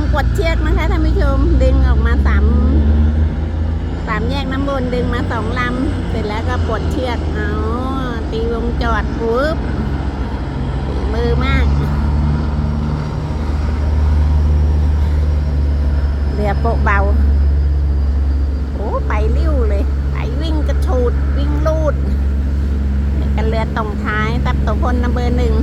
งกดเชือกนะคะท่านผู้ชมดึงออกมาสามสามแยกน้ำบนดึงมาสองลำเสร็จแล้วก็กดเชือกเอาตีวงจอดปุ๊บมือมากเรือโปะเบาโอ้ไปริ้วเลยไปวิ่งกระชูดวิ่งลูดกันเรือตรงท้ายตับตัวพลนัมเบอร์หนึ่ง